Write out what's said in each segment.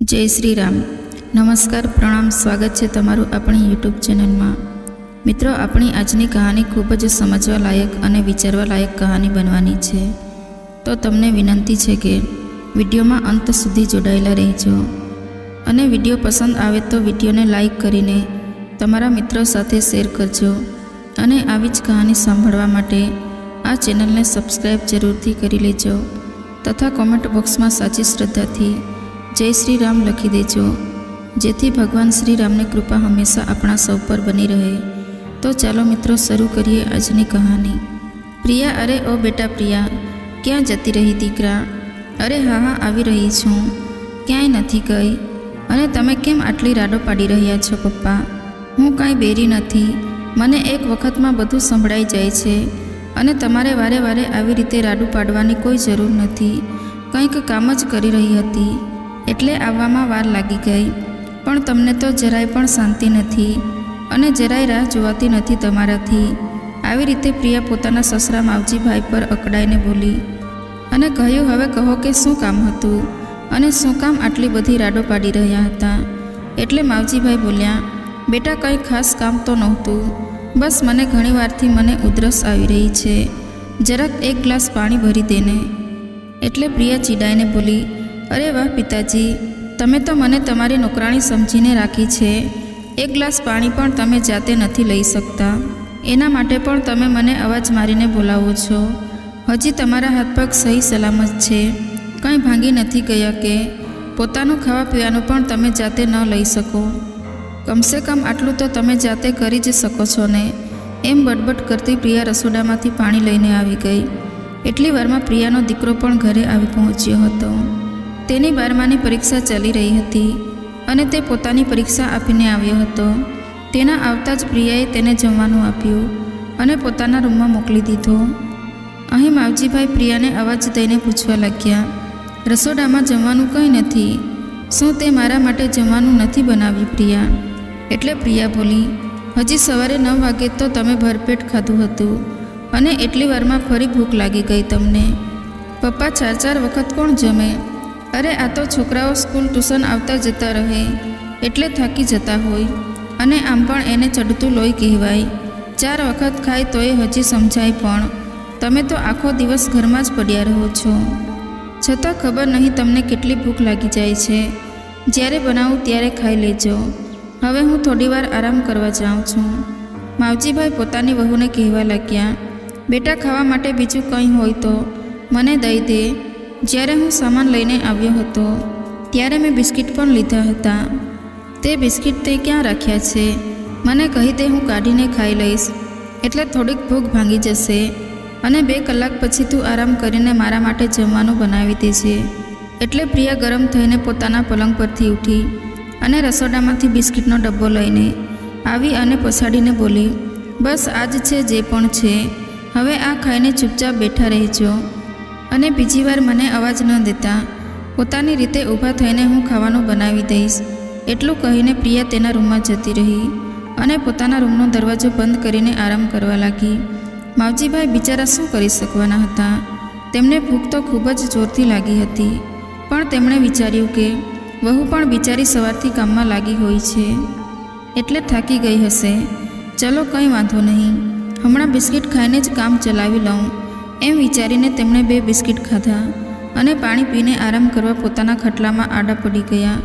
જય શ્રી રામ નમસ્કાર, પ્રણામ, સ્વાગત છે તમારું આપણી યુટ્યુબ ચેનલમાં. મિત્રો, આપણી આજની કહાની ખૂબ જ સમજવા લાયક અને વિચારવા લાયક કહાની બનવાની છે. તો તમને વિનંતી છે કે વિડીયોમાં અંત સુધી જોડાયેલા રહેજો. અને વીડિયો પસંદ આવે તો વિડીયોને લાઈક કરીને તમારા મિત્રો સાથે શેર કરજો. અને આવી જ કહાની સાંભળવા માટે આ ચેનલને સબસ્ક્રાઈબ જરૂરથી કરી લેજો. તથા કોમેન્ટ બોક્સમાં સાચી શ્રદ્ધાથી જય શ્રી રામ લખી દેજો. જેથી ભગવાન શ્રી રામની કૃપા હંમેશા આપણા સૌ પર બની રહે. તો ચાલો મિત્રો શરૂ કરીએ આજની કહાની. પ્રિયા, અરે ઓ બેટા પ્રિયા, ક્યાં જતી રહી દીકરા? અરે હા હા, આવી રહી છું. ક્યાંય નથી ગઈ? અને તમે કેમ આટલી રાડો પાડી રહ્યા છો પપ્પા? હું કાંઈ બેરી નથી. મને એક વખતમાં બધું સંભળાઈ જાય છે. અને તમારે વારે વારે આવી રીતે રાડું પાડવાની કોઈ જરૂર નથી. કંઈક કામ જ કરી રહી હતી. એટલે આવવામાં વાર લાગી ગઈ. પણ તમને તો જરાય પણ શાંતિ નથી અને જરાય રાહ જોવાતી નથી તમારાથી. આવી રીતે પ્રિયા પોતાના સસરા માવજીભાઈ પર અકડાઈને બોલી, અને કહ્યું, હવે કહો કે શું કામ હતું? અને શું કામ આટલી બધી રાડો પાડી રહ્યા હતા? એટલે માવજીભાઈ બોલ્યા, બેટા, કંઈ ખાસ કામ તો નહોતું. બસ મને ઘણીવારથી મને ઉધરસ આવી રહી છે. જરાક એક ગ્લાસ પાણી ભરી દેને. એટલે પ્રિયા ચીડાઈને બોલી અરે વાહ, પિતાજી. તમે તો મને તમારી નોકરાણી સમજીને રાખી છે. એક ગ્લાસ પાણી પણ તમે જાતે નથી લઈ શકતા. એના માટે પણ તમે મને અવાજ મારીને બોલાવો છો. હજી તમારા હાથ પગ સહી સલામત છે. કંઈ ભાંગી નથી ગયા કે? પોતાનું ખાવા પીવાનું પણ તમે જાતે ન લઈ શકો. કમસે કમ આટલું તો તમે જાતે કરી જ શકો છો ને. એમ બડબડ કરતી પ્રિયા રસોડામાંથી પાણી લઈને આવી ગઈ. એટલી વારમાં પ્રિયાનો દીકરો પણ ઘરે આવી પહોંચ્યો હતો. તેની બારમાની પરીક્ષા ચાલી રહી હતી અને તે પોતાની પરીક્ષા આપીને આવ્યો હતો. તેના આવતા જ પ્રિયાએ તેને જમવાનું આપ્યું અને પોતાના રૂમમાં મોકલી દીધો. અહીં માવજીભાઈ પ્રિયાને અવાજ દઈને પૂછવા લાગ્યા, રસોડામાં જમવાનું કંઈ નથી? શું તે મારા માટે જમવાનું નથી બનાવ્યું, પ્રિયા? એટલે પ્રિયા બોલી, હજી સવારે નવ વાગે તો તમે ભરપેટ ખાધું હતું અને એટલી વારમાં ફરી ભૂખ લાગી ગઈ તમને. પપ્પા ચાર ચાર વખત કોણ જમે? અરે આ તો છોકરાઓ સ્કૂલ ટ્યુશન આવતા જતા રહે, એટલે થાકી જતા હોય. અને આમ પણ એને ચડતું લોહી કહેવાય. ચાર વખત ખાય તોય હજી સમજાય પણ. તમે તો આખો દિવસ ઘરમાં જ પડ્યા રહો છો. છતાં ખબર નહીં તમને કેટલી ભૂખ લાગી જાય છે. જ્યારે બનાવું ત્યારે ખાઈ લેજો. હવે હું થોડીવાર આરામ કરવા જાઉં છું. માવજીભાઈ પોતાની વહુને કહેવા લાગ્યા, બેટા, ખાવા માટે બીજું કંઈ હોય તો મને દઈ દે. જ્યારે હું સામાન લઈને આવ્યો હતો, ત્યારે મેં બિસ્કિટ પણ લીધા હતા. તે બિસ્કિટ તે ક્યાં રાખ્યા છે? મને કહી દે હું કાઢીને ખાઈ લઈશ. એટલે થોડીક ભૂખ ભાંગી જશે અને બે કલાક પછી તું આરામ કરીને મારા માટે જમવાનું બનાવી દેજે. એટલે પ્રિયા ગરમ થઈને પોતાના પલંગ પરથી ઉઠી અને રસોડામાંથી બિસ્કિટનો ડબ્બો લઈને આવી અને પછાડીને બોલી, બસ આજ છે જે પણ છે. હવે આ ખાઈને ચૂપચાપ બેઠા રહેજો. અને બીજી વાર મને અવાજ ન દેતા પોતાની રીતે ઊભા થઈને હું ખાવાનું બનાવી દઈશ. એટલું કહીને પ્રિયા તેના રૂમમાં જતી રહી અને પોતાના રૂમનો દરવાજો બંધ કરીને આરામ કરવા લાગી. માવજીભાઈ બિચારા શું કરી શકવાના હતા? તેમને ભૂખ તો ખૂબ જ જોરથી લાગી હતી. પણ તેમણે વિચાર્યું કે વહુ પણ બિચારી સવારથી કામમાં લાગી હોય છે. એટલે થાકી ગઈ હશે. ચલો કંઈ વાંધો નહીં. હમણાં બિસ્કિટ ખાઈને જ કામ ચલાવી લઉં. એમ વિચારીને તેમણે બે બિસ્કિટ ખાધા અને પાણી પીને આરામ કરવા પોતાના ખટલામાં આડા પડી ગયા.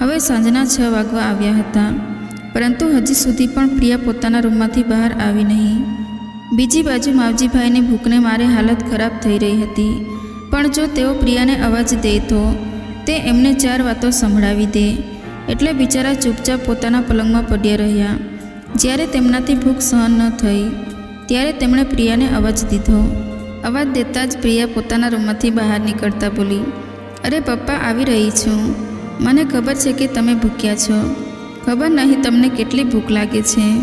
હવે સાંજના છ વાગવા આવ્યા હતા. પરંતુ હજી સુધી પણ પ્રિયા પોતાના રૂમમાંથી બહાર આવી નહીં. બીજી બાજુ માવજીભાઈની ભૂખને મારે હાલત ખરાબ થઈ રહી હતી. પણ જો તેઓ પ્રિયાને અવાજ દે તો તે એમને ચાર વાતો સંભળાવી દે. એટલે બિચારા ચૂપચાપ પોતાના પલંગમાં પડ્યા રહ્યા. જ્યારે તેમનાથી ભૂખ સહન ન થઈ, ત્યારે તેમણે પ્રિયાને અવાજ દીધો. અવાજ દેતા જ પ્રિયા પોતાના રૂમમાંથી બહાર નીકળતા બોલી, અરે પપ્પા, આવી રહી છું. મને ખબર છે કે તમે ભૂખ્યા છો. ખબર નહીં તમને કેટલી ભૂખ લાગે છે.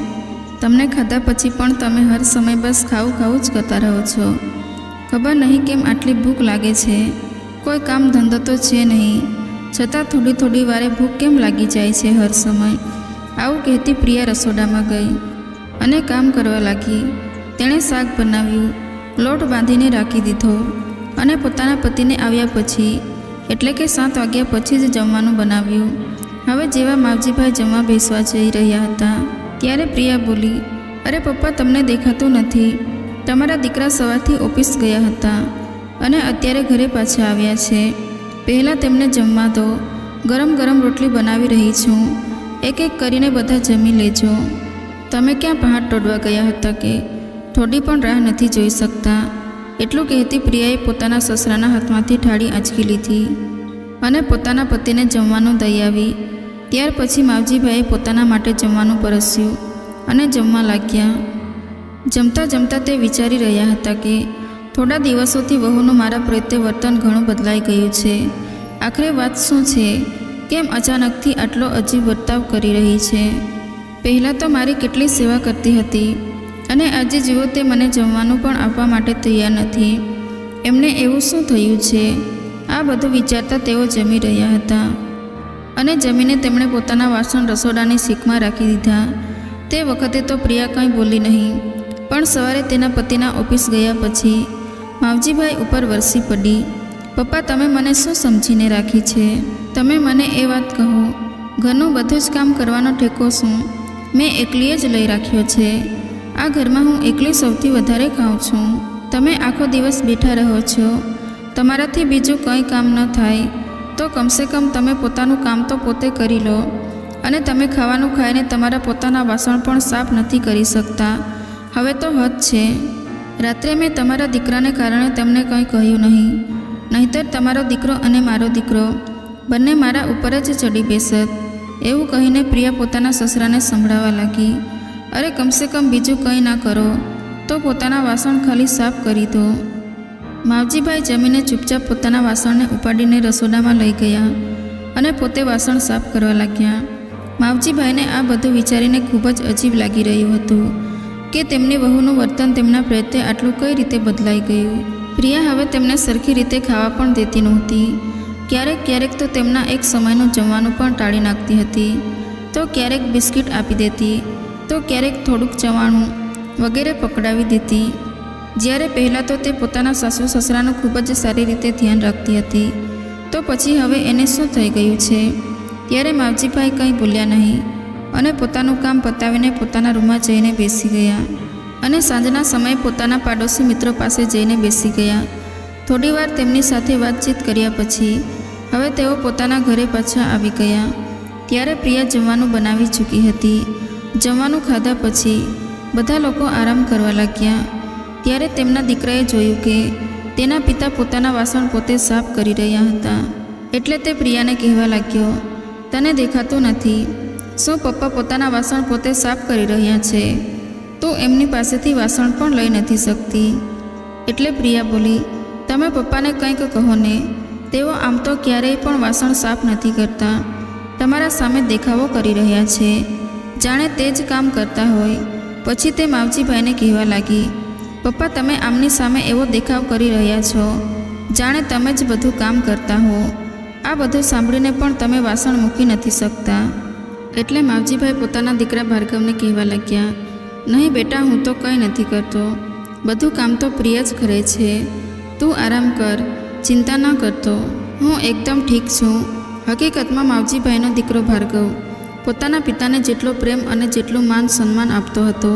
તમને ખાધા પછી પણ તમે હર સમય બસ ખાવું ખાવું જ કરતા રહો છો. ખબર નહીં કેમ આટલી ભૂખ લાગે છે. કોઈ કામ ધંધો તો છે નહીં. છતાં થોડી થોડી વારે ભૂખ કેમ લાગી જાય છે હર સમય? આવું કહેતી પ્રિયા રસોડામાં ગઈ અને કામ કરવા લાગી. તેણે શાક બનાવ્યું લોટ બાંધીને રાખી દીધો અને પોતાના પતિને આવ્યા પછી, એટલે કે સાત વાગ્યા પછી જ જમવાનું બનાવ્યું. હવે જેવા માવજીભાઈ જમવા બેસવા જઈ રહ્યા હતા, ત્યારે પ્રિયા બોલી, અરે પપ્પા, તમને દેખાતું નથી. તમારા દીકરા સવારથી ઓફિસ ગયા હતા અને અત્યારે ઘરે પાછા આવ્યા છે. પહેલાં તેમને જમવા દો. ગરમ ગરમ રોટલી બનાવી રહી છું. એક એક કરીને બધા જમી લેજો. તમે ક્યાં પહાડ તોડવા ગયા હતા કે? થોડી પણ રાહ નથી જોઈ શકતા. એટલું કહેતી પ્રિયાએ પોતાના સસરાના હાથમાંથી ઠાળી આંચકી લીધી અને પોતાના પતિને જમવાનું દઈ ત્યાર પછી માવજીભાઈએ પોતાના માટે જમવાનું પરસ્યું અને જમવા લાગ્યા. જમતા જમતા તે વિચારી રહ્યા હતા કે થોડા દિવસોથી વહુનું મારા પ્રત્યે વર્તન ઘણું બદલાઈ ગયું છે. આખરે વાત શું છે? કેમ અચાનકથી આટલો અજીબ વર્તાવ કરી રહી છે? પહેલાં તો મારી કેટલી સેવા કરતી હતી. અને આજે જુઓ તે મને જમવાનું પણ આપવા માટે તૈયાર નથી, એમને એવું શું થયું છે? આ બધું વિચારતા તેઓ જમી રહ્યા હતા અને જમીને તેમણે પોતાના વાસણ રસોડાની શીખમાં રાખી દીધા. તે વખતે તો પ્રિયા કંઈ બોલી નહીં, પણ સવારે તેના પતિના ઓફિસ ગયા પછી માવજીભાઈ ઉપર વરસી પડી. પપ્પા, તમે મને શું સમજીને રાખી છે? તમે મને એ વાત કહો. ઘરનું બધું જ કામ કરવાનો ઠેકો શું? મેં એકલીએ જ લઈ રાખ્યો છે. આ ઘરમાં હું એકલી સૌથી વધારે ખાઉં છું. તમે આખો દિવસ બેઠા રહો છો. તમારાથી બીજું કંઈ કામ ન થાય. તો કમસે કમ તમે પોતાનું કામ તો પોતે કરી લો. અને તમે ખાવાનું ખાઈને તમારા પોતાના વાસણ પણ સાફ નથી કરી શકતા. હવે તો હદ છે. રાત્રે મેં તમારા દીકરાને કારણે તમને કંઈ કહ્યું નહીં. નહીંતર તમારો દીકરો અને મારો દીકરો. બંને મારા ઉપર જ ચડી બેસત. એવું કહીને પ્રિયા પોતાના સસરાને સંભળાવા લાગી. અરે કમસે કમ બીજું કંઈ ના કરો. તો પોતાના વાસણ ખાલી સાફ કરી દો. માવજીભાઈ જમીને ચૂપચાપ પોતાના વાસણને ઉપાડીને રસોડામાં લઈ ગયા અને પોતે વાસણ સાફ કરવા લાગ્યા. માવજીભાઈને આ બધું વિચારીને ખૂબ જ અજીબ લાગી રહ્યું હતું કે તેમની વહુનું વર્તન તેમના પ્રત્યે આટલું કઈ રીતે બદલાઈ ગયું. પ્રિયા હવે તેમને સરખી રીતે ખાવા પણ દેતી નહોતી. ક્યારેક ક્યારેક તો તેમના એક સમયનું જમવાનું પણ ટાળી નાખતી હતી. તો ક્યારેક બિસ્કિટ આપી દેતી. તો ક્યારેક થોડુંક ચવાણું વગેરે પકડાવી દેતી જ્યારે પહેલાં તો તે પોતાના સાસુ સસરાનું ખૂબ જ સારી રીતે ધ્યાન રાખતી હતી. તો પછી હવે એને શું થઈ ગયું છે? ત્યારે માવજીભાઈ કંઈ બોલ્યા નહીં અને પોતાનું કામ પતાવીને પોતાના રૂમમાં જઈને બેસી ગયા અને સાંજના સમયે પોતાના પાડોશી મિત્રો પાસે જઈને બેસી ગયા. થોડીવાર તેમની સાથે વાતચીત કર્યા પછી હવે તેઓ પોતાના ઘરે પાછા આવી ગયા. ત્યારે પ્રિયા જમવાનું બનાવી ચૂકી હતી. જમવાનું ખાધા પછી બધા લોકો આરામ કરવા લાગ્યા. ત્યારે તેમના દીકરાએ જોયું કે તેના પિતા પોતાના વાસણ પોતે સાફ કરી રહ્યા હતા. એટલે તે પ્રિયાને કહેવા લાગ્યો, તને દેખાતું નથી. શું પપ્પા પોતાના વાસણ પોતે સાફ કરી રહ્યા છે? તો એમની પાસેથી વાસણ પણ લઈ નથી શકતી. એટલે પ્રિયા બોલી, તમે પપ્પાને કંઈક કહો ને, તેઓ આમ તો ક્યારેય પણ વાસણ સાફ નથી કરતા. તમારા સામે દેખાવો કરી રહ્યા છે. જાણે તે જ કામ કરતા હોય. પછી તે માવજીભાઈને કહેવા લાગી, પપ્પા, તમે આમની સામે એવો દેખાવ કરી રહ્યા છો. જાણે તમે જ બધું કામ કરતા હો. આ બધું સાંભળીને પણ તમે વાસણ મૂકી નથી શકતા. એટલે માવજીભાઈ પોતાના દીકરા ભાર્ગવને કહેવા લાગ્યા, નહીં બેટા, હું તો કંઈ નથી કરતો. બધું કામ તો પ્રિય જ કરે છે. તું આરામ કર, ચિંતા ન કરતો. હું એકદમ ઠીક છું. હકીકતમાં માવજીભાઈનો દીકરો ભાર્ગવ પોતાના પિતાને જેટલો પ્રેમ અને જેટલું માન સન્માન આપતો હતો,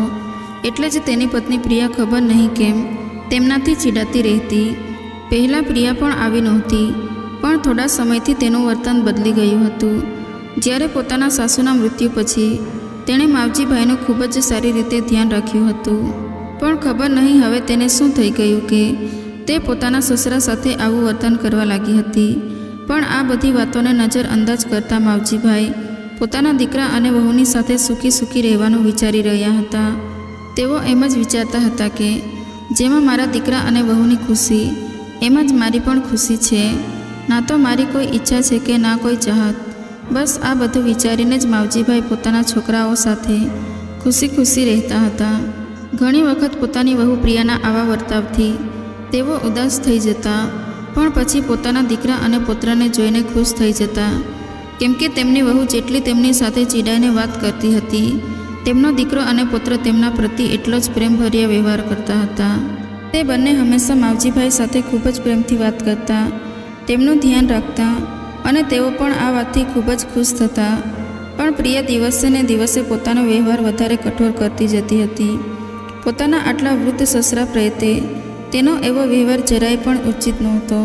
એટલે જ તેની પત્ની પ્રિયા ખબર નહીં કેમ તેમનાથી ચીડાતી રહેતી. પહેલાં પ્રિયા પણ આવી નહોતી, પણ થોડા સમયથી તેનું વર્તન બદલી ગયું હતું. જ્યારે પોતાના સાસુના મૃત્યુ પછી તેણે માવજીભાઈનું ખૂબ જ સારી રીતે ધ્યાન રાખ્યું હતું. પણ ખબર નહીં હવે તેને શું થઈ ગયું કે તે પોતાના સસરા સાથે આવું વર્તન કરવા લાગી હતી. પણ આ બધી વાતોને નજર અંદાજ કરતા માવજીભાઈ પોતાના દીકરા અને વહુની સાથે સુખી સુખી રહેવાનું વિચારી રહ્યા હતા. તેઓ એમ જ વિચારતા હતા કે, જેમાં મારા દીકરા અને વહુની ખુશી, એમ જ મારી પણ ખુશી છે. ના તો મારી કોઈ ઈચ્છા છે કે ના કોઈ ચાહત. બસ આ બધું વિચારીને જ માવજીભાઈ પોતાના છોકરાઓ સાથે ખુશી ખુશી રહેતા હતા. ઘણી વખત પોતાની વહુ પ્રિયાના આવા વર્તાવથી તેઓ ઉદાસ થઈ જતા, પણ પછી પોતાના દીકરા અને પુત્રને જોઈને ખુશ થઈ જતા કેમ કે તેમની વહુ જેટલી તેમની સાથે ચીડાઈને વાત કરતી હતી, તેમનો દીકરો અને પુત્ર તેમના પ્રતિ એટલો જ પ્રેમભર્યા વ્યવહાર કરતા હતા. તે બંને હંમેશા માવજીભાઈ સાથે ખૂબ જ પ્રેમથી વાત કરતા, તેમનું ધ્યાન રાખતા અને તેઓ પણ આ વાતથી ખૂબ જ ખુશ થતા. પણ પ્રિય દિવસે ને દિવસે પોતાનો વ્યવહાર વધારે કઠોર કરતી જતી હતી. પોતાના આટલા વૃદ્ધ સસરા પ્રયતે તેનો એવો વ્યવહાર જરાય પણ ઉચિત નહોતો.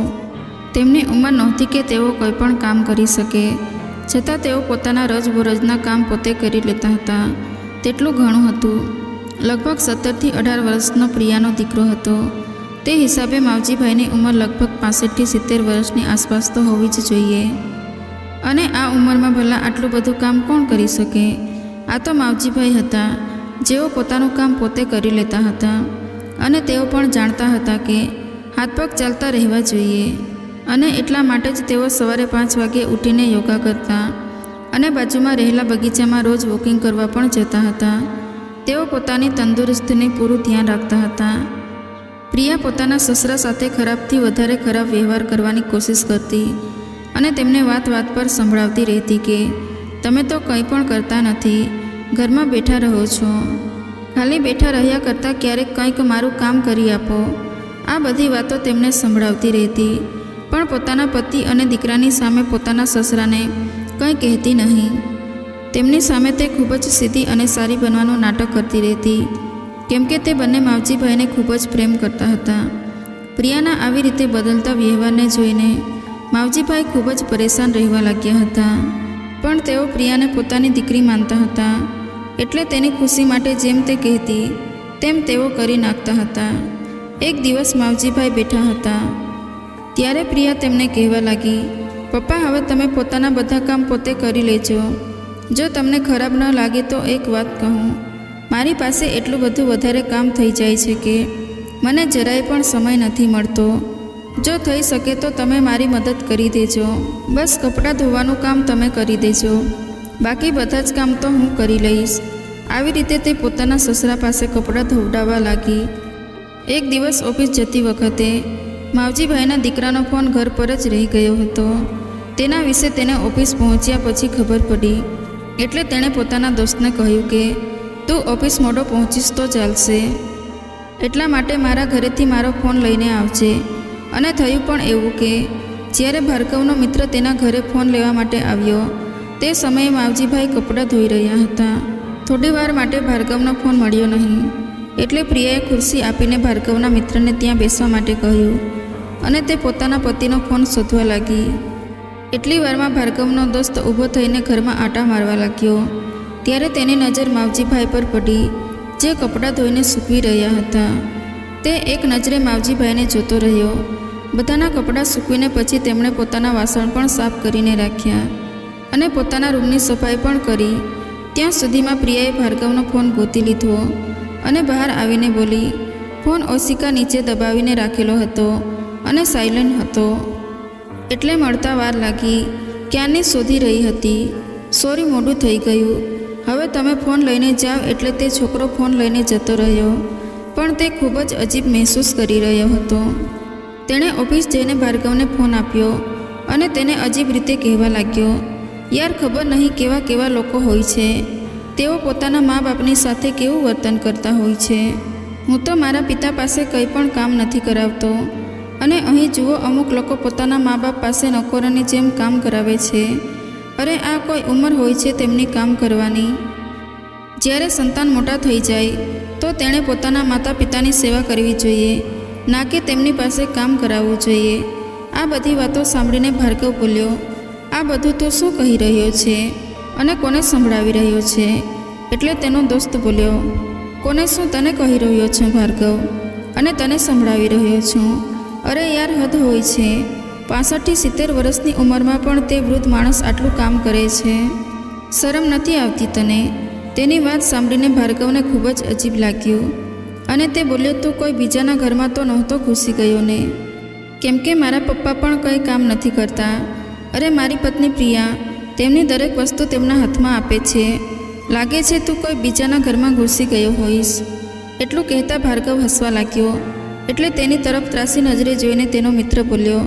તેમની ઉંમર નહોતી કે તેઓ કોઈ પણ કામ કરી શકે. છતાં તેઓ પોતાના રજબરજના કામ પોતે કરી લેતા હતા. તેટલું ઘણું હતું. લગભગ સત્તરથી અઢાર વર્ષનો પ્રિયાનો દીકરો હતો. તે હિસાબે માવજીભાઈની ઉંમર લગભગ પાસઠથી સિત્તેર વર્ષની આસપાસ તો હોવી જ જોઈએ. અને આ ઉંમરમાં ભલા આટલું બધું કામ કોણ કરી શકે? આ તો માવજીભાઈ હતા. જેઓ પોતાનું કામ પોતે કરી લેતા હતા. અને તેઓ પણ જાણતા હતા કે હાથ પગ ચાલતા રહેવા જોઈએ. અને એટલા માટે જ તેઓ સવારે પાંચ વાગે ઉઠીને યોગા કરતા અને બાજુમાં રહેલા બગીચામાં રોજ વોકિંગ કરવા પણ જતા હતા. તેઓ પોતાની તંદુરસ્તીને પૂરું ધ્યાન રાખતા હતા. પ્રિયા પોતાના સસરા સાથે ખરાબથી વધારે ખરાબ વ્યવહાર કરવાની કોશિશ કરતી અને તેમને વાત વાત પર સંભળાવતી રહેતી કે, તમે તો કંઈ પણ કરતા નથી, ઘરમાં બેઠા રહો છો. ખાલી બેઠા રહ્યા કરતાં ક્યારેક કંઈક મારું કામ કરી આપો. આ બધી વાતો તેમને સંભળાવતી રહેતી પણ પોતાના પતિ અને દીકરાની સામે પોતાના સસરાને કંઈ કહેતી નહીં. તેમની સામે તે ખૂબ જ સીધી અને સારી બનવાનું નાટક કરતી રહેતી, કેમ કે તે બંને માવજીભાઈને ખૂબ જ પ્રેમ કરતા હતા. પ્રિયાના આવી રીતે બદલતા વ્યવહારને જોઈને માવજીભાઈ ખૂબ જ પરેશાન રહેવા લાગ્યા હતા. પણ તેઓ પ્રિયાને પોતાની દીકરી માનતા હતા, એટલે તેની ખુશી માટે જેમ તે કહેતી, તેમ તેઓ કરી નાખતા હતા. એક દિવસ માવજીભાઈ બેઠા હતા. ત્યારે પ્રિયા તેમને કહેવા લાગી, પપ્પા, હવે તમે પોતાના બધા કામ પોતે કરી લેજો. જો તમને ખરાબ ન લાગે તો એક વાત કહું. મારી પાસે એટલું બધું વધારે કામ થઈ જાય છે કે મને જરાય પણ સમય નથી મળતો. જો થઈ શકે તો તમે મારી મદદ કરી દેજો. બસ કપડાં ધોવાનું કામ તમે કરી દેજો. બાકી બધા જ કામ તો હું કરી લઈશ. આવી રીતે તે પોતાના સસરા પાસે કપડાં ધોવડાવવા લાગી. એક દિવસ ઓફિસ જતી વખતે માવજીભાઈના દીકરાનો ફોન ઘર પર જ રહી ગયો હતો. તેના વિશે તેને ઓફિસ પહોંચ્યા પછી ખબર પડી. એટલે તેણે પોતાના દોસ્તને કહ્યું કે, તું ઓફિસ મોડો પહોંચીશ તો ચાલશે. એટલા માટે મારા ઘરેથી મારો ફોન લઈને આવજે. અને થયું પણ એવું કે, જ્યારે ભાર્ગવનો મિત્ર તેના ઘરે ફોન લેવા માટે આવ્યો, તે સમયે માવજીભાઈ કપડાં ધોઈ રહ્યા હતા. થોડી વાર માટે ભાર્ગવનો ફોન મળ્યો નહીં. એટલે પ્રિયાએ ખુરશી આપીને ભાર્ગવના મિત્રને ત્યાં બેસવા માટે કહ્યું અને તે પોતાના પતિનો ફોન શોધવા લાગી. એટલી વારમાં ભાર્ગવનો દોસ્ત ઊભો થઈને ઘરમાં આટા મારવા લાગ્યો. ત્યારે તેની નજર માવજીભાઈ પર પડી, જે કપડાં ધોઈને સૂકવી રહ્યા હતા. તે એક નજરે માવજીભાઈને જોતો રહ્યો. બધાના કપડાં સૂકવીને પછી તેમણે પોતાના વાસણ પણ સાફ કરીને રાખ્યા અને પોતાના રૂમની સફાઈ પણ કરી. ત્યાં સુધીમાં પ્રિયાએ ભાર્ગવનો ફોન ગોતી લીધો અને બહાર આવીને બોલી, ફોન ઓશિકા નીચે દબાવીને રાખેલો હતો. અને સાયલન્ટ હતો. એટલે મળતા વાર લાગી ક્યાંની શોધી રહી હતી? સોરી મોડું થઈ ગયું. હવે તમે ફોન લઈને જાઓ એટલે તે છોકરો ફોન લઈને જતો રહ્યો. પણ તે ખૂબ જ અજીબ મહેસૂસ કરી રહ્યો હતો. તેણે ઓફિસ જઈને ભાર્ગવને ફોન આપ્યો અને તેને અજીબ રીતે કહેવા લાગ્યો, યાર, ખબર નહીં કેવા કેવા લોકો હોય છે. તેઓ પોતાના મા બાપની સાથે કેવું વર્તન કરતા હોય છે? હું તો મારા પિતા પાસે કંઈ પણ કામ નથી કરાવતો. અને અહીં જુઓ, અમુક લોકો પોતાના મા બાપ પાસે નોકરોની જેમ કામ કરાવે છે. અરે, આ કોઈ ઉંમર હોય છે તેમની કામ કરવાની? જ્યારે સંતાન મોટા થઈ જાય, તો તેણે પોતાના માતા પિતાની સેવા કરવી જોઈએ, ના કે તેમની પાસે કામ કરાવવું જોઈએ. આ બધી વાતો સાંભળીને ભાર્ગવ બોલ્યો, આ બધું તો શું કહી રહ્યો છે? અને કોને સંભળાવી રહ્યો છે? એટલે તેનો દોસ્ત બોલ્યો, કોને શું તને કહી રહ્યો છું ભાર્ગવ? અને તને સંભળાવી રહ્યો છું. અરે યાર, હદ હોય છે. પાસઠથી સિત્તેર વર્ષની ઉંમરમાં પણ તે વૃદ્ધ માણસ આટલું કામ કરે છે. શરમ નથી આવતી તને. તેની વાત સાંભળીને ભાર્ગવને ખૂબ જ અજીબ લાગ્યું. અને તે બોલ્યો, તું કોઈ બીજાના ઘરમાં તો નહોતો ઘૂસી ગયો ને? કેમ કે મારા પપ્પા પણ કંઈ કામ નથી કરતા. અરે મારી પત્ની પ્રિયા, તેમની દરેક વસ્તુ તેમના હાથમાં આપે છે. લાગે છે તું કોઈ બીજાના ઘરમાં ઘૂસી ગયો હોઈશ. એટલું કહેતા ભાર્ગવ હસવા લાગ્યો. એટલે તેની તરફ ત્રાસી નજરે જોઈને તેનો મિત્ર બોલ્યો,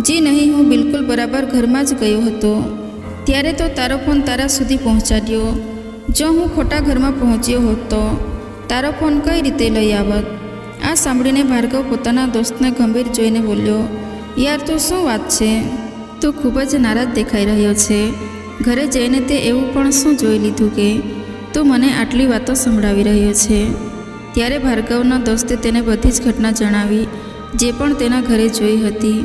જી નહીં, હું બિલકુલ બરાબર ઘરમાં જ ગયો હતો. ત્યારે તો તારો ફોન તારા સુધી પહોંચાડ્યો. જો હું ખોટા ઘરમાં પહોંચ્યો હોત તો તારો ફોન કઈ રીતે લઈ આવત? આ સાંભળીને ભાર્ગવ પોતાના દોસ્તને ગંભીર જોઈને બોલ્યો, યાર, તું શું વાત છે? તું ખૂબ જ નારાજ દેખાઈ રહ્યો છે. ઘરે જઈને તે એવું પણ શું જોઈ લીધું કે તું મને આટલી વાતો સંભળાવી રહ્યો છે? ત્યારે ભાર્ગવના દોસ્તે તેને બધી જ ઘટના જણાવી, જે પણ તેના ઘરે જોઈ હતી.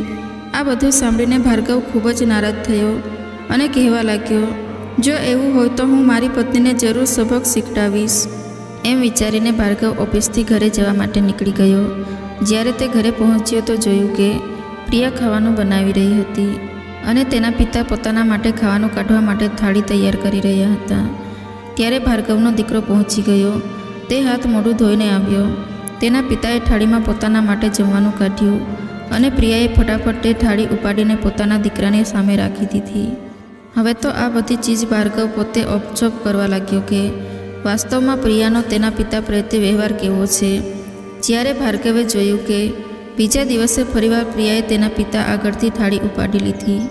આ બધું સાંભળીને ભાર્ગવ ખૂબ જ નારાજ થયો અને કહેવા લાગ્યો, જો એવું હોય તો હું મારી પત્નીને જરૂર સબક શીખડાવીશ. એમ વિચારીને ભાર્ગવ ઓફિસથી ઘરે જવા માટે નીકળી ગયો. જ્યારે તે ઘરે પહોંચ્યો તો જોયું કે પ્રિયા ખાવાનું બનાવી રહી હતી અને તેના પિતા પોતાના માટે ખાવાનું કાઢવા માટે થાળી તૈયાર કરી રહ્યા હતા. ત્યારે ભાર્ગવનો દીકરો પહોંચી ગયો તે હાથ મોઢું ધોઈને આવ્યો. તેના પિતાએ થાળીમાં પોતાના માટે જમવાનું કાઢ્યું અને પ્રિયાએ ફટાફટ તે થાળી ઉપાડીને પોતાના દીકરાની સામે રાખી દીધી. હવે તો આ બધી ચીજ ભાર્ગવ પોતે ઓપચોપ કરવા લાગ્યો કે વાસ્તવમાં પ્રિયાનો તેના પિતા પ્રત્યે વ્યવહાર કેવો છે? જ્યારે ભાર્ગવે જોયું કે બીજા દિવસે ફરીવાર પ્રિયાએ તેના પિતા આગળથી થાળી ઉપાડી લીધી.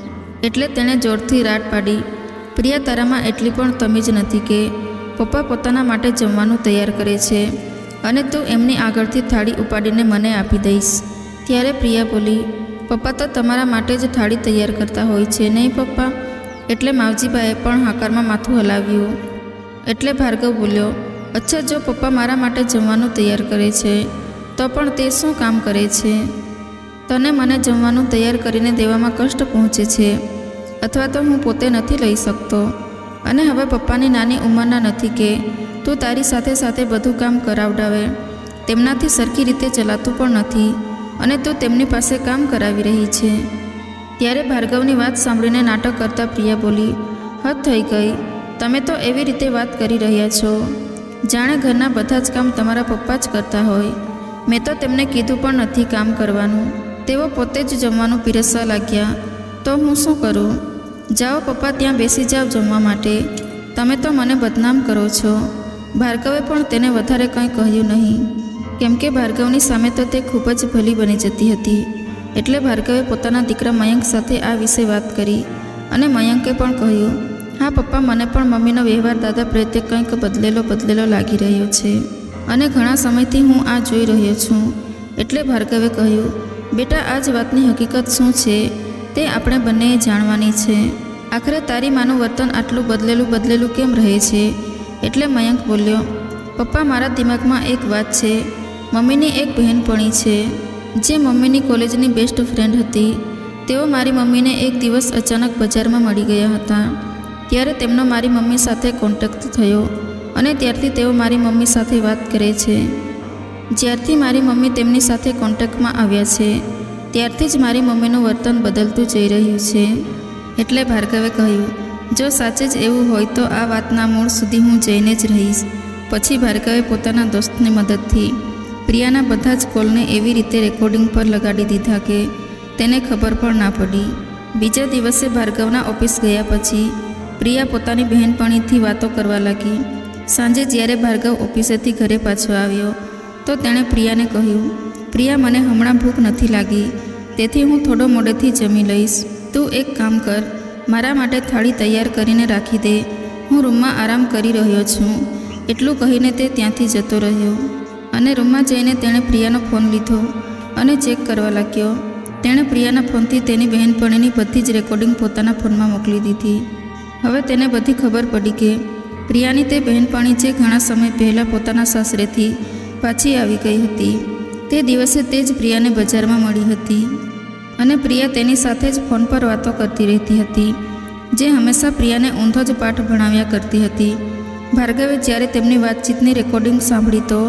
એટલે તેણે જોરથી રાટ પાડી. પ્રિયા, તારામાં એટલી પણ તમીજ નથી કે પપ્પા પોતાના માટે જમવાનું તૈયાર કરે છે અને તું એમની આગળથી થાળી ઉપાડીને મને આપી દઈશ. ત્યારે પ્રિયા બોલી, પપ્પા તો તમારા માટે જ થાળી તૈયાર કરતા હોય છે, નહીં પપ્પા? એટલે માવજીબાએ પણ હાકારમાં માથું હલાવ્યું. એટલે ભાર્ગવ બોલ્યો, અચ્છા, જો પપ્પા મારા માટે જમવાનું તૈયાર કરે છે, તો પણ તે શું કામ કરે છે? તને મને જમવાનું તૈયાર કરીને દેવામાં કષ્ટ પહોંચે છે, અથવા તો હું પોતે નથી લઈ શકતો. અને હવે પપ્પાની નાની ઉંમરના નથી કે, તું તારી સાથે સાથે બધું કામ કરાવડાવે. તેમનાથી સરખી રીતે ચલાતું પણ નથી અને તું તેમની પાસે કામ કરાવી રહી છે. ત્યારે ભાર્ગવની વાત સાંભળીને નાટક કરતા પ્રિયા બોલી, હદ થઈ ગઈ. તમે તો એવી રીતે વાત કરી રહ્યા છો. જાણે ઘરના બધા જ કામ તમારા પપ્પા જ કરતા હોય. મેં તો તેમને કીધું પણ નથી કામ કરવાનું. તેઓ પોતે જ જમવાનું પીરસવા લાગ્યા. તો હું શું કરું? જાઓ પપ્પા, ત્યાં બેસી જાઓ જમવા માટે. તમે તો મને બદનામ કરો છો. ભાર્ગવે પણ તેને વધારે કંઈ કહ્યું નહીં. કેમ કે ભાર્ગવની સામે તો તે ખૂબ જ ભલી બની જતી હતી. એટલે ભાર્ગવે પોતાના દીકરા મયંક સાથે આ વિશે વાત કરી અને મયંકે પણ કહ્યું, હા પપ્પા, મને પણ મમ્મીનો વ્યવહાર દાદા પ્રત્યે કંઈક બદલેલો બદલેલો લાગી રહ્યો છે અને ઘણા સમયથી હું આ જોઈ રહ્યો છું. એટલે ભાર્ગવે કહ્યું, બેટા, આ જ વાતની હકીકત શું છે? તે આપણે બંનેએ જાણવાની છે. આખરે તારી માનું વર્તન આટલું બદલેલું બદલેલું કેમ રહે છે? એટલે મયંક બોલ્યો, પપ્પા, મારા દિમાગમાં એક વાત છે. મમ્મીની એક બહેનપણી છે. જે મમ્મીની કોલેજની બેસ્ટ ફ્રેન્ડ હતી. તેઓ મારી મમ્મીને એક દિવસ અચાનક બજારમાં મળી ગયા હતા. ત્યારે તેમનો મારી મમ્મી સાથે કોન્ટેક્ટ થયો અને ત્યારથી તેઓ મારી મમ્મી સાથે વાત કરે છે. જ્યારથી મારી મમ્મી તેમની સાથે કોન્ટેક્ટમાં આવ્યા છે. ત્યારથી જ મારી મમ્મીનું વર્તન બદલતું જઈ રહ્યું છે. એટલે ભાર્ગવે કહ્યું, જો સાચે જ એવું હોય તો આ વાતના મૂળ સુધી હું જઈને જ રહીશ. પછી ભાર્ગવે પોતાના દોસ્તની મદદથી પ્રિયાના બધા જ કોલને એવી રીતે રેકોર્ડિંગ પર લગાડી દીધા કે તેને ખબર પણ ના પડી. બીજા દિવસે ભાર્ગવના ઓફિસ ગયા પછી પ્રિયા પોતાની બહેનપણીથી વાતો કરવા લાગી. સાંજે જ્યારે ભાર્ગવ ઓફિસેથી ઘરે પાછો આવ્યો, તો તેણે પ્રિયાને કહ્યું પ્રિયા મને હમણાં ભૂખ નથી લાગી. તેથી હું થોડો મોડેથી જમી લઈશ. તું એક કામ કર. મારા માટે થાળી તૈયાર કરીને રાખી દે. હું રૂમમાં આરામ કરી રહ્યો છું. એટલું કહીને તે ત્યાંથી જતો રહ્યો. અને રૂમમાં જઈને તેણે પ્રિયાનો ફોન લીધો અને ચેક કરવા લાગ્યો. તેણે પ્રિયાના ફોનથી તેની બહેનપણીની બધી જ રેકોર્ડિંગ પોતાના ફોનમાં મોકલી દીધી. હવે તેને બધી ખબર પડી કે પ્રિયાની તે બહેનપણી જે ઘણા સમય પહેલાં પોતાના સાસરેથી પાછી આવી ગઈ હતી. તે દિવસે તે જ પ્રિયાને બજારમાં મળી હતી અને પ્રિયા તેની સાથે જ ફોન પર વાતો કરતી રહેતી હતી, જે હંમેશા પ્રિયાને ઊંધો જ પાઠ ભણાવ્યા કરતી હતી. ભાર્ગવે જ્યારે તેમની વાતચીતની રેકોર્ડિંગ સાંભળી તો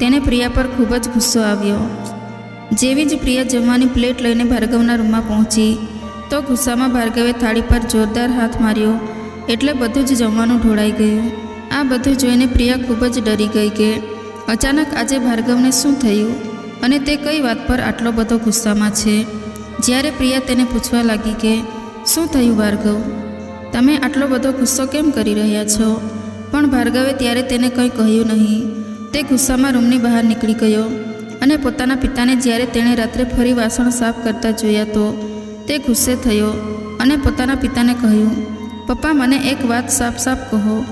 તેને પ્રિયા પર ખૂબ જ ગુસ્સો આવ્યો. જેવી જ પ્રિયા જમવાની પ્લેટ લઈને ભાર્ગવના રૂમમાં પહોંચી, તો ગુસ્સામાં ભાર્ગવે થાળી પર જોરદાર હાથ માર્યો એટલે બધું જ જમવાનું ઢોળાઈ ગયું. આ બધું જોઈને પ્રિયા ખૂબ જ ડરી ગઈ કે અચાનક આજે ભાર્ગવને શું થયું? અને તે કઈ વાત પર આટલો બધો ગુસ્સામાં છે? જ્યારે પ્રિયા તેને પૂછવા લાગી કે, શું થયું ભાર્ગવ? તમે આટલો બધો ગુસ્સો કેમ કરી રહ્યા છો? પણ ભાર્ગવે ત્યારે તેને કંઈ કહ્યું નહીં. તે ગુસ્સામાં રૂમની બહાર નીકળી ગયો અને પોતાના પિતાને જ્યારે તેણે રાત્રે ફરી વાસણ સાફ કરતા જોયા તો તે ગુસ્સે થયો અને પોતાના પિતાને કહ્યું, પપ્પા, મને એક વાત સાફ સાફ કહો.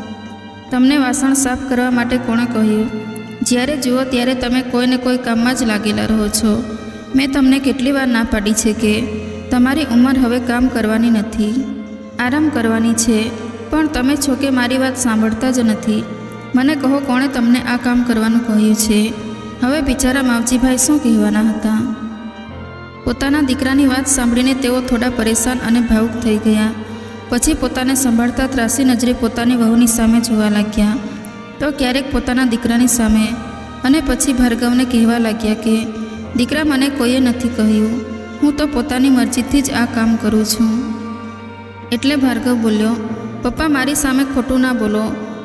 તમને વાસણ સાફ કરવા માટે કોણે કહ્યું? જ્યારે જુઓ ત્યારે તમે કોઈને કોઈ કામમાં જ લાગેલા રહો છો. મેં તમને કેટલી વાર ના પાડી છે કે તમારી ઉંમર હવે કામ કરવાની નથી, આરામ કરવાની છે, પણ તમે છો કે મારી વાત સાંભળતા જ નથી. મને કહો કોણે તમને આ કામ કરવાનું કહ્યું છે? હવે બિચારા માવજીભાઈ શું કહેવાના હતા? પોતાના દીકરાની વાત સાંભળીને તેઓ થોડા પરેશાન અને ભાવુક થઈ ગયા. પછી પોતાને સંભાળતા ત્રાસી નજરે પોતાની વહુની સામે જોવા લાગ્યા. તો ક્યારેક પોતાના દીકરાની સામે અને પછી ભાર્ગવને કહેવા લાગ્યા કે, દીકરા, મને કોઈએ નથી કહ્યું. હું તો પોતાની મરજીથી જ આ કામ કરું છું. એટલે ભાર્ગવ બોલ્યો, પપ્પા, મારી સામે ખોટું ના બોલો.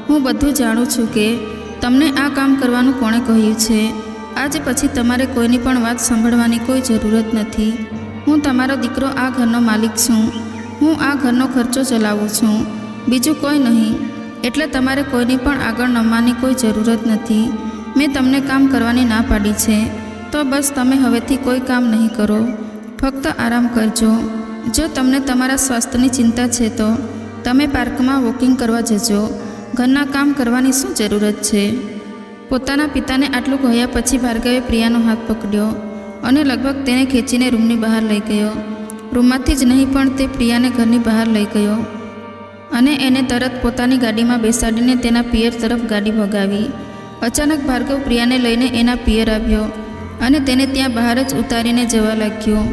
હું બધું જાણું છું કે, તમને આ કામ કરવાનું કોણે કહ્યું છે. આજ પછી તમારે કોઈની પણ વાત સાંભળવાની કોઈ જરૂરત નથી. હું તમારો દીકરો આ ઘરનો માલિક છું. હું આ ઘરનો ખર્ચો ચલાવું છું. બીજું કોઈ નહીં. એટલે તમારે કોઈની પણ આગળ નમવાની કોઈ જરૂરત નથી. મેં તમને કામ કરવાની ના પાડી છે. તો બસ તમે હવેથી કોઈ કામ નહીં કરો. ફક્ત આરામ કરજો. જો તમને તમારા સ્વાસ્થ્યની ચિંતા છે તો તમે પાર્કમાં વોકિંગ કરવા જજો. ઘરના કામ કરવાની શું જરૂરત છે? પોતાના પિતાને આટલું કહ્યા પછી ભાર્ગવે પ્રિયાનો હાથ પકડ્યો અને લગભગ તેને ખેંચીને રૂમની બહાર લઈ ગયો. રૂમમાંથી જ નહીં પણ તે પ્રિયાને ઘરની બહાર લઈ ગયો. અને એને તરત પોતાની ગાડીમાં બેસાડીને તેના પિયર તરફ ગાડી ભગાવી. અચાનક ભાર્ગવ પ્રિયાને લઈને એના પિયર આવ્યો અને તેને ત્યાં બહાર જ ઉતારીને જવા લાગ્યો.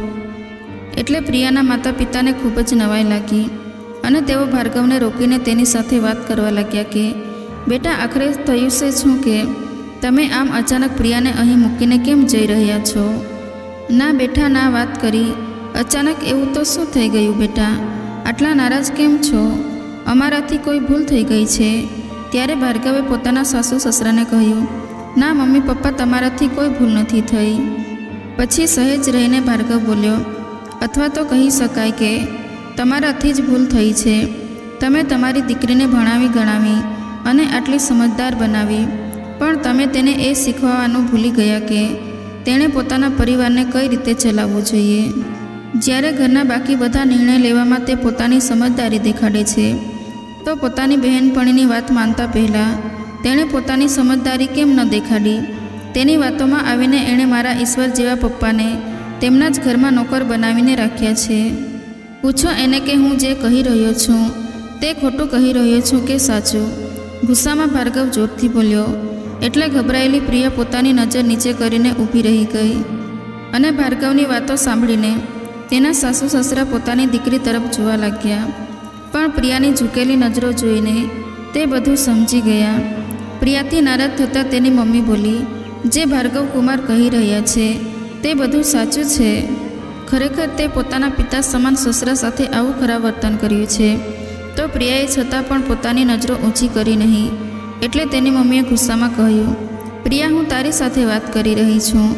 એટલે પ્રિયાના માતા પિતાને ખૂબ જ નવાઈ લાગી અને તેઓ ભાર્ગવને રોકીને તેની સાથે વાત કરવા લાગ્યા કે, બેટા, આખરે થયું છે શું કે? તમે આમ અચાનક પ્રિયાને અહીં મૂકીને કેમ જઈ રહ્યા છો? ના બેઠા ના, વાત કરી. અચાનક એવું તો શું થઈ ગયું બેટા? આટલા નારાજ કેમ છો? અમારાથી કોઈ ભૂલ થઈ ગઈ છે? ત્યારે ભાર્ગવે પોતાના સાસુ સસરાને કહ્યું, ના, મમ્મી પપ્પા, તમારાથી કોઈ ભૂલ નથી થઈ. પછી સહેજ રહીને ભાર્ગવ બોલ્યો, અથવા તો કહી શકાય કે તમારાથી જ ભૂલ થઈ છે. તમે તમારી દીકરીને ભણાવી ગણાવી અને આટલી સમજદાર બનાવી. પણ તમે તેને એ શીખવવાનું ભૂલી ગયા કે તેણે પોતાના પરિવારને કઈ રીતે ચલાવવું જોઈએ? જ્યારે ઘરના બાકી બધા નિર્ણય લેવામાં તે પોતાની સમજદારી દેખાડે છે તો પોતાની બહેનપણીની વાત માનતા પહેલાં તેણે પોતાની સમજદારી કેમ ન દેખાડી? તેની વાતોમાં આવીને એણે મારા ઈશ્વર જેવા પપ્પાને તેમના જ ઘરમાં નોકર બનાવીને રાખ્યા છે. પૂછો એને કે હું જે કહી રહ્યો છું, તે ખોટું કહી રહ્યો છું કે સાચું? ગુસ્સામાં ભાર્ગવ જોરથી બોલ્યો, એટલે ગભરાયેલી પ્રિયા પોતાની નજર નીચે કરીને ઊભી રહી ગઈ. અને ભાર્ગવની વાતો સાંભળીને તેના સાસુ સસરા પોતાની દીકરી તરફ જોવા લાગ્યા. પણ પ્રિયાની ઝૂકેલી નજરો જોઈને તે બધું સમજી ગયા. પ્રિયાથી નારાજ થતાં તેની મમ્મી બોલી, જે ભાર્ગવ કુમાર કહી રહ્યા છે, તે બધું સાચું છે. ખરેખર તે પોતાના પિતા સમાન સસરા સાથે આવું ખરાબ વર્તન કર્યું છે. તો પ્રિયાએ છતાં પણ પોતાની નજરો ઊંચી કરી નહીં. એટલે તેની મમ્મીએ ગુસ્સામાં કહ્યું, પ્રિયા, હું તારી સાથે વાત કરી રહી છું.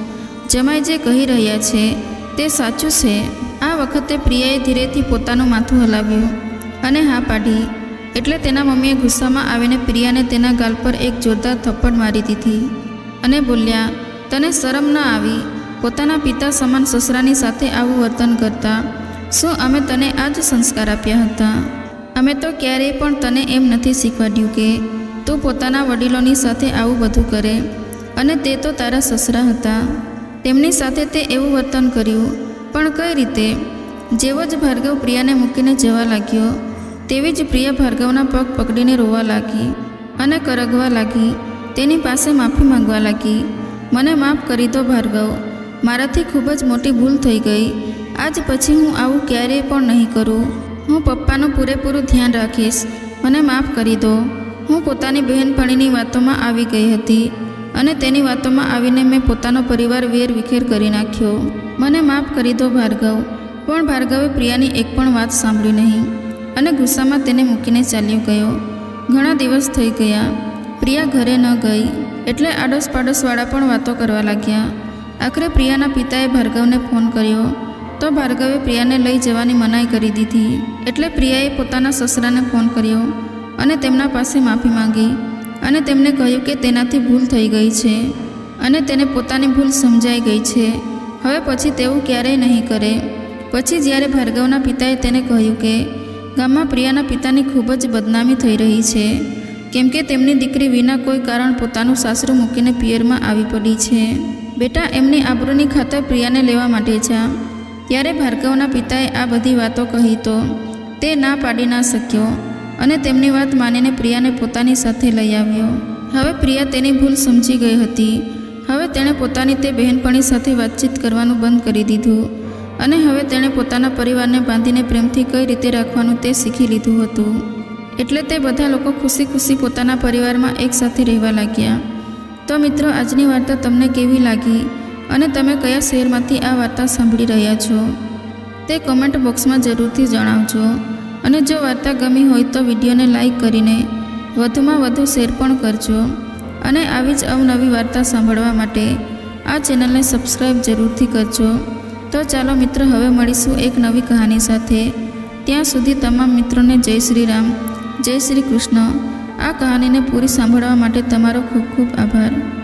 જમાઈ જે કહી રહ્યા છે, તે સાચું છે. આ વખતે પ્રિયાએ ધીરેથી પોતાનું માથું હલાવ્યું. અને હા પાડી એટલે તેના મમ્મીએ ગુસ્સામાં આવીને પ્રિયાને તેના ગાલ પર એક જોરદાર થપ્પડ મારી દીધી અને બોલ્યા, તને શરમ ન આવી. પોતાના પિતા સમાન સસરાની સાથે આવું વર્તન કરતા. શું અમે તને આ જ સંસ્કાર આપ્યા હતા? અમે તો ક્યારેય પણ તને એમ નથી શીખવાડ્યું કે તું પોતાના વડીલોની સાથે આવું બધું કરે અને તે તો તારા સસરા હતા. તેમની સાથે તે એવું વર્તન કર્યું. પણ કઈ રીતે? જેવો જ ભાર્ગવ પ્રિયાને મૂકીને જવા લાગ્યો. તેવી જ પ્રિયા ભાર્ગવના પગ પકડીને રોવા લાગી અને કરગવા લાગી, તેની પાસે માફી માંગવા લાગી. મને માફ કરી દો ભાર્ગવ, મારાથી ખૂબ જ મોટી ભૂલ થઈ ગઈ. આજ પછી હું આવું ક્યારેય પણ નહીં કરું. હું પપ્પાનું પૂરેપૂરું ધ્યાન રાખીશ. મને માફ કરી દો. હું પોતાની બહેનપણીની વાતોમાં આવી ગઈ હતી અને તેની વાતોમાં આવીને મેં પોતાનો પરિવાર વેર વિખેર કરી નાખ્યો. મને માફ કરી દો ભાર્ગવ, પણ ભાર્ગવે પ્રિયાની એક પણ વાત સાંભળી નહીં. અને ગુસ્સામાં તેને મૂકીને ચાલ્યો ગયો. ઘણા દિવસ થઈ ગયા. પ્રિયા ઘરે ન ગઈ, એટલે આડોશ પાડોશવાળા પણ વાતો કરવા લાગ્યા. આખરે પ્રિયાના પિતાએ ભાર્ગવને ફોન કર્યો. તો ભાર્ગવે પ્રિયાને લઈ જવાની મનાઈ કરી દીધી, એટલે પ્રિયાએ પોતાના સસરાને ફોન કર્યો અને તેમના પાસે માફી માંગી અને તેમને કહ્યું કે તેનાથી ભૂલ થઈ ગઈ છે અને તેને પોતાની ભૂલ સમજાઈ ગઈ છે. હવે પછી તેવું ક્યારેય નહીં કરે. પછી જ્યારે ભાર્ગવના પિતાએ તેને કહ્યું કે ગામમાં પ્રિયાના પિતાની ખૂબ જ બદનામી થઈ રહી છે. કેમ કે તેમની દીકરી વિના કોઈ કારણ પોતાનું સાસરું મૂકીને પિયરમાં આવી પડી છે. બેટા, એમની આબરૂની ખાતર પ્રિયાને લેવા માટે છે ત્યારે ભાર્ગવના પિતાએ આ બધી વાતો કહી તો તે ના પાડી ના શક્યો અને તેમની વાત માનીને પ્રિયાને પોતાની સાથે લઈ આવ્યો. હવે પ્રિયા તેની ભૂલ સમજી ગઈ હતી. હવે તેણે પોતાની તે બહેનપણી સાથે વાતચીત કરવાનું બંધ કરી દીધું. અને હવે તેણે પોતાના પરિવારને બાંધીને પ્રેમથી કઈ રીતે રાખવાનું તે શીખી લીધું હતું. એટલે તે બધા લોકો ખુશી ખુશી પોતાના પરિવારમાં એકસાથે રહેવા લાગ્યા. તો મિત્રો, આજની વાર્તા તમને કેવી લાગી? અને તમે કયા શહેરમાંથી આ વાર્તા સાંભળી રહ્યા છો? તે કમેન્ટ બોક્સમાં જરૂરથી જણાવજો. અને જો વાર્તા ગમી હોય તો વિડીયોને લાઈક કરીને વધુમાં વધુ શેર પણ કરજો. અને આવી જ અવનવી વાર્તા સાંભળવા માટે આ ચેનલને સબસ્ક્રાઈબ જરૂરથી કરજો. તો ચાલો મિત્રો હવે મળીશું એક નવી કહાની સાથે. ત્યાં સુધી તમામ મિત્રોને જય શ્રી રામ જય શ્રી કૃષ્ણ. આ કહાનીને પૂરી સાંભળવા માટે તમારો ખૂબ ખૂબ આભાર.